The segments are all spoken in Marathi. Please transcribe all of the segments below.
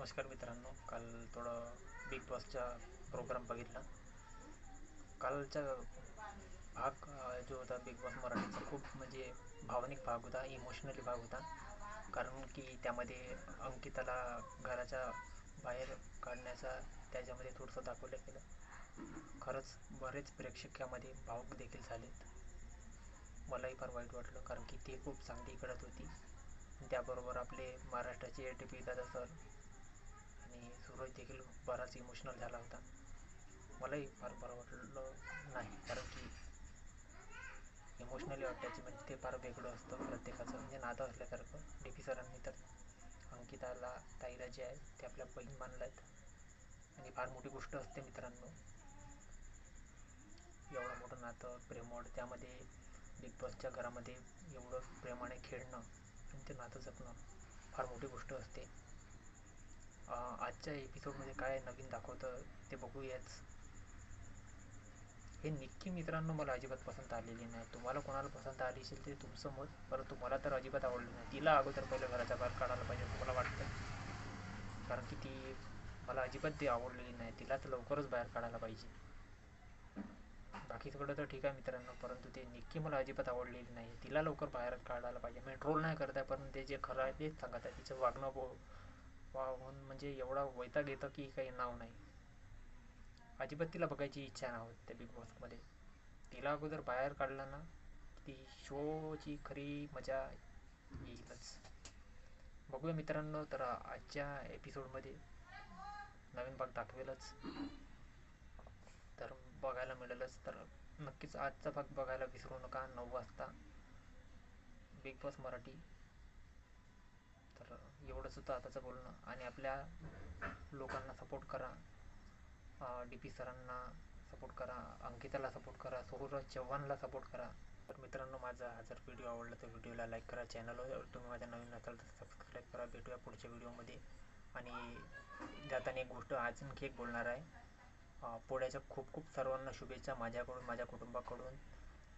नमस्कार मित्रांनो काल थोडं बिग बॉसचा प्रोग्राम बघितला. कालचा भाग जो होता बिग बॉस मराठीचा खूप म्हणजे भावनिक भाग होता इमोशनली भाग होता. कारण की त्यामध्ये अंकिताला घराच्या बाहेर काढण्याचा त्याच्यामध्ये थोडंसं दाखवलं गेलं. खरंच बरेच प्रेक्षक यामध्ये भावुक देखील झालेत. मलाही फार वाईट वाटलं कारण की ती खूप चांगली इकडत होती. त्याबरोबर आपले महाराष्ट्राचे A T P Dada sir आणि सूरज देखील बराच इमोशनल झाला होता. मलाही फार बरं वाटलं नाही कारण की इमोशनली वाटायचं म्हणजे ते फार वेगळं असतं प्रत्येकाचं. म्हणजे नातं असल्यासारखं. डी पी सरांनी तर अंकिताला ताईला जे आहे ते आपल्या बहीण मानलं आहेत आणि फार मोठी गोष्ट असते मित्रांनो. एवढं मोठं नातं प्रेमळ त्यामध्ये बिग बॉसच्या घरामध्ये एवढं प्रेमाने खेळणं आणि ते नातं जपणं फार मोठी गोष्ट असते. आजच्या एपिसोडमध्ये काय नवीन दाखवतं ते बघूयाच हे निक्की मित्रांनो मला अजिबात पसंत आलेली नाही. तुम्हाला कोणाला पसंत आली असेल ते तुमचं मत परंतु मला तर अजिबात आवडली नाही. तिला अगोदर पहिले घराच्या बाहेर काढायला पाहिजे असं मला वाटतं. कारण की ती मला अजिबात ती आवडलेली नाही. तिला तर लवकरच बाहेर काढायला पाहिजे. बाकी सगळं तर ठीक आहे मित्रांनो परंतु ते निक्की मला अजिबात आवडलेली नाही. तिला लवकर बाहेर काढायला पाहिजे. मी ट्रोल नाही करत आहे पण ते जे खरं आहे तेच सांगत आहे. तिचं वागणं वाहून म्हणजे एवढा वैताग येतं की काही नाव नाही. अजिबात तिला बघायची इच्छा नाही होत त्या बिग बॉसमध्ये तिला अगोदर बाहेर काढलं ना ती शोची खरी मजा येईलच. बघूया मित्रांनो तर आजच्या एपिसोडमध्ये नवीन भाग दाखवेलच. तर बघायला मिळेलच. तर नक्कीच आजचा भाग बघायला विसरू नका. नऊ वाजता बिग बॉस मराठी. एवढंच होतं आताचं बोलणं. आणि आपल्या लोकांना सपोर्ट करा. डी पी सरांना सपोर्ट करा. अंकिताला सपोर्ट करा. सूरज चव्हाणला सपोर्ट करा. तर मित्रांनो माझा हा जर व्हिडिओ आवडला तर व्हिडिओला लाईक करा. चॅनलवर तुम्ही माझ्या नवीन असाल तर सबस्क्राईब करा. भेटूया पुढच्या व्हिडिओमध्ये आणि जाताना एक गोष्ट आणखी एक बोलणार आहे. पोळ्याच्या खूप खूप सर्वांना शुभेच्छा माझ्याकडून माझ्या कुटुंबाकडून.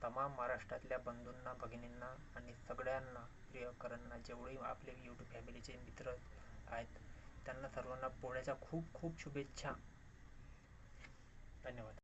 तमाम महाराष्ट्रातल्या बंधूंना भगिनींना आणि सगळ्यांना प्रियकरांना जेवढे आपले यूट्यूब फॅमिलीचे मित्र आहेत त्यांना सर्वांना पोळ्याच्या खूप खूप शुभेच्छा. धन्यवाद.